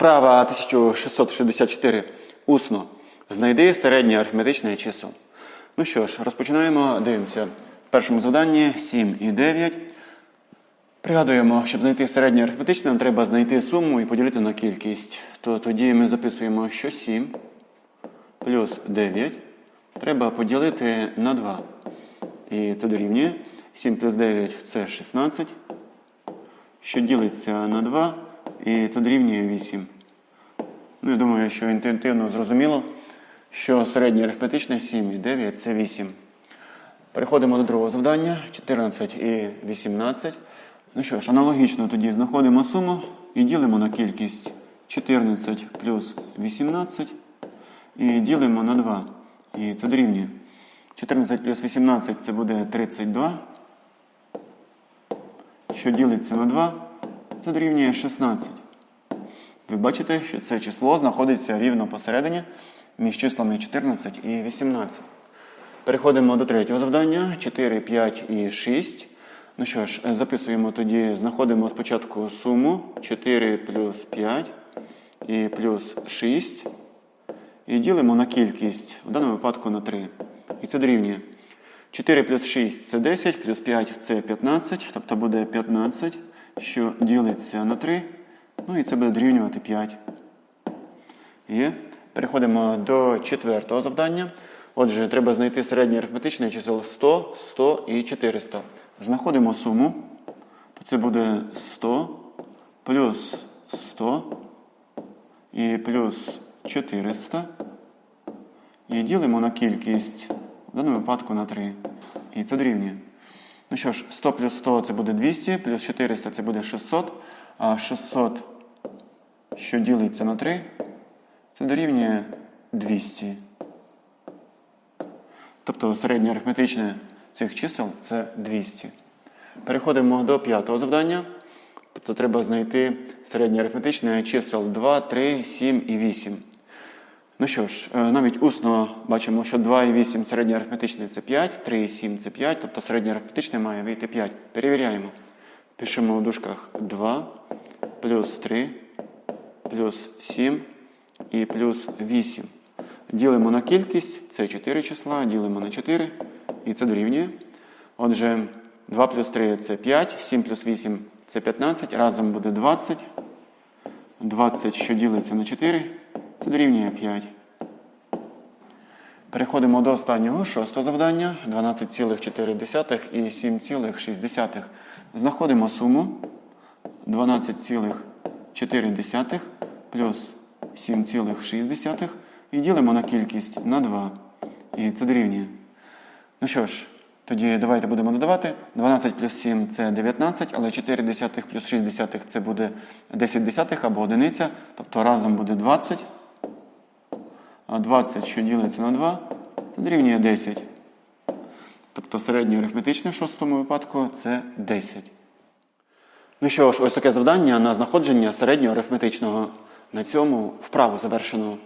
Вправа 1664. Усно. Знайди середнє арифметичне число. Ну що ж, розпочинаємо. Дивимося. В першому завданні 7 і 9. Пригадуємо, щоб знайти середнє арифметичне, нам треба знайти суму і поділити на кількість. То тоді ми записуємо, що 7 плюс 9 треба поділити на 2. І це дорівнює. 7 плюс 9 це 16, що ділиться на 2, і це дорівнює 8. Ну, я думаю, що інтуїтивно зрозуміло, що середнє арифметичне 7 і 9 це 8. Переходимо до другого завдання 14 і 18. Ну що ж, аналогічно тоді знаходимо суму і ділимо на кількість 14 плюс 18 і ділимо на 2. І це дорівнює. 14 плюс 18 це буде 32. Що ділиться на 2, це дорівнює 16. Ви бачите, що це число знаходиться рівно посередині між числами 14 і 18. Переходимо до третього завдання 4, 5 і 6. Ну що ж, записуємо тоді, знаходимо спочатку суму 4 плюс 5 і плюс 6. І ділимо на кількість, в даному випадку на 3. І це дорівнює. 4 плюс 6 це 10, плюс 5 це 15, тобто буде 15, що ділиться на 3. Ну і це буде дорівнювати 5. Є. Переходимо до четвертого завдання. Отже, треба знайти середнє арифметичне число 100, 100 і 400. Знаходимо суму. То це буде 100 плюс 100 і плюс 400. І ділимо на кількість, в даному випадку на 3. І це дорівнює. Ну що ж, 100 плюс 100 це буде 200, плюс 400 це буде 600, а 600, що ділиться на 3, це дорівнює 200. Тобто середнє арифметичне цих чисел це 200. Переходимо до п'ятого завдання. Тобто треба знайти середнє арифметичне чисел 2, 3, 7 і 8. Ну що ж, е, навіть усно бачимо, що 2 і 8 середнє арифметичне це 5, 3 і 7 це 5, тобто середнє арифметичне має вийти 5. Перевіряємо. Пишемо у дужках 2 плюс 3 плюс 7 і плюс 8. Ділимо на кількість, це 4 числа, ділимо на 4, і це дорівнює. Отже, 2 плюс 3 це 5, 7 плюс 8 це 15, разом буде 20. 20, що ділиться на 4, це дорівнює 5. Переходимо до останнього шостого завдання 12,4 і 7,6. Знаходимо суму 12,4 плюс 7,6 і ділимо на кількість на 2. І це дорівнює. Ну що ж, тоді давайте будемо додавати. 12 плюс 7 це 19, але 4 десятих плюс 6 десятих це буде 10 десятих або одиниця. Тобто разом буде 20. А 20, що ділиться на 2, це дорівнює 10. Тобто середнє в шостому випадку це 10. Ну що ж, ось таке завдання на знаходження середнього арифметичного. На цьому вправу завершено.